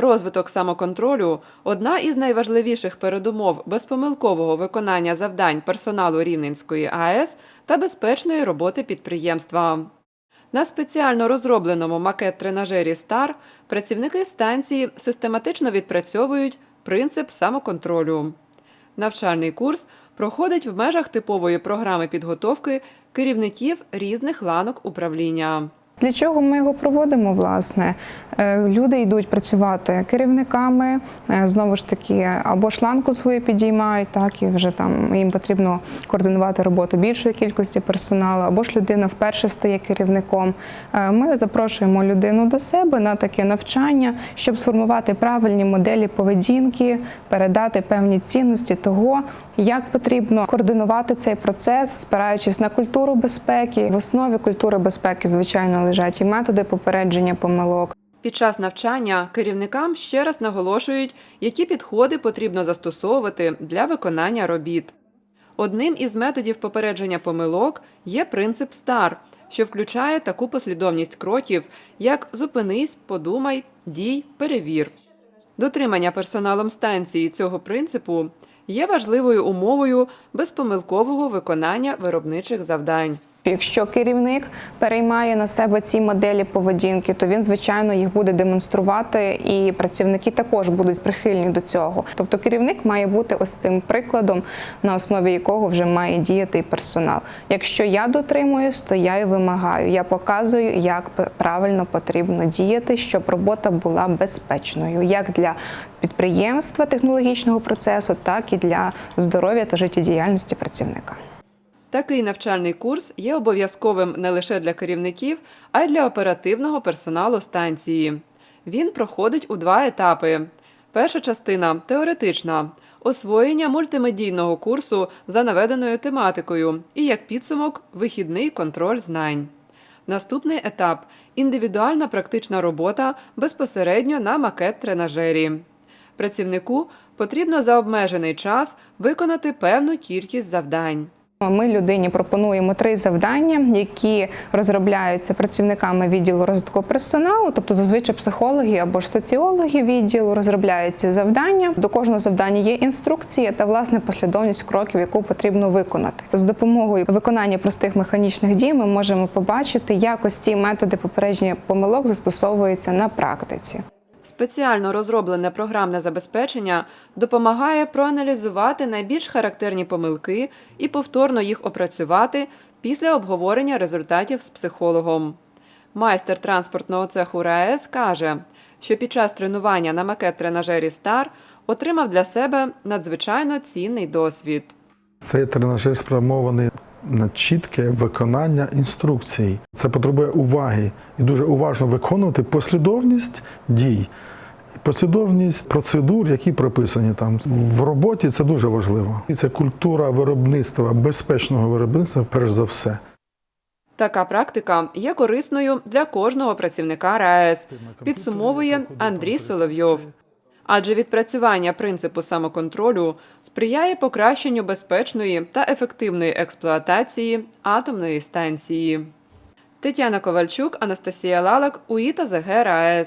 Розвиток самоконтролю одна із найважливіших передумов безпомилкового виконання завдань персоналу Рівненської АЕС та безпечної роботи підприємства. На спеціально розробленому макет-тренажері Стар працівники станції систематично відпрацьовують принцип самоконтролю. Навчальний курс проходить в межах типової програми підготовки керівників різних ланок управління. Для чого ми його проводимо? Власне, Е, люди йдуть працювати керівниками, е, знову ж таки, або шланку свою підіймають, так і вже там їм потрібно координувати роботу більшої кількості персоналу, або ж людина вперше стає керівником. Е, Ми запрошуємо людину до себе на таке навчання, щоб сформувати правильні моделі поведінки, передати певні цінності того, як потрібно координувати цей процес, спираючись на культуру безпеки. В основі культури безпеки, звичайно, лежать і методи попередження помилок. Під час навчання керівникам ще раз наголошують, які підходи потрібно застосовувати для виконання робіт. Одним із методів попередження помилок є принцип СТАР, що включає таку послідовність кроків, як зупинись, подумай, дій, перевір. Дотримання персоналом станції цього принципу є важливою умовою безпомилкового виконання виробничих завдань. Якщо керівник переймає на себе ці моделі поведінки, то він звичайно їх буде демонструвати, і працівники також будуть прихильні до цього. Тобто керівник має бути ось цим прикладом, на основі якого вже має діяти персонал. Якщо я дотримуюсь, то я і вимагаю. Я показую, як правильно потрібно діяти, щоб робота була безпечною, як для підприємства технологічного процесу, так і для здоров'я та життєдіяльності працівника. Такий навчальний курс є обов'язковим не лише для керівників, а й для оперативного персоналу станції. Він проходить у два етапи. Перша частина теоретична освоєння мультимедійного курсу за наведеною тематикою і як підсумок вихідний контроль знань. Наступний етап індивідуальна практична робота безпосередньо на макет-тренажері. Працівнику потрібно за обмежений час виконати певну кількість завдань. Ми людині пропонуємо три завдання, які розробляються працівниками відділу розвитку персоналу, тобто зазвичай психологи або ж соціологи відділу розробляють ці завдання. До кожного завдання є інструкція та власне послідовність кроків, яку потрібно виконати. З допомогою виконання простих механічних дій ми можемо побачити, як ось ці методи попередження помилок застосовуються на практиці. Спеціально розроблене програмне забезпечення допомагає проаналізувати найбільш характерні помилки і повторно їх опрацювати після обговорення результатів з психологом. Майстер транспортного цеху РаЕС каже, що під час тренування на макет-тренажері Стар отримав для себе надзвичайно цінний досвід. Цей тренажер спрямований на чітке виконання інструкцій. Це потребує уваги і дуже уважно виконувати послідовність дій, послідовність процедур, які прописані там. В роботі це дуже важливо. І це культура виробництва, безпечного виробництва, перш за все. Така практика є корисною для кожного працівника РаЕС, підсумовує Андрій Соловйов. Адже відпрацювання принципу самоконтролю сприяє покращенню безпечної та ефективної експлуатації атомної станції. Тетяна Ковальчук, Анастасія Лалак, УІТА ЗГ.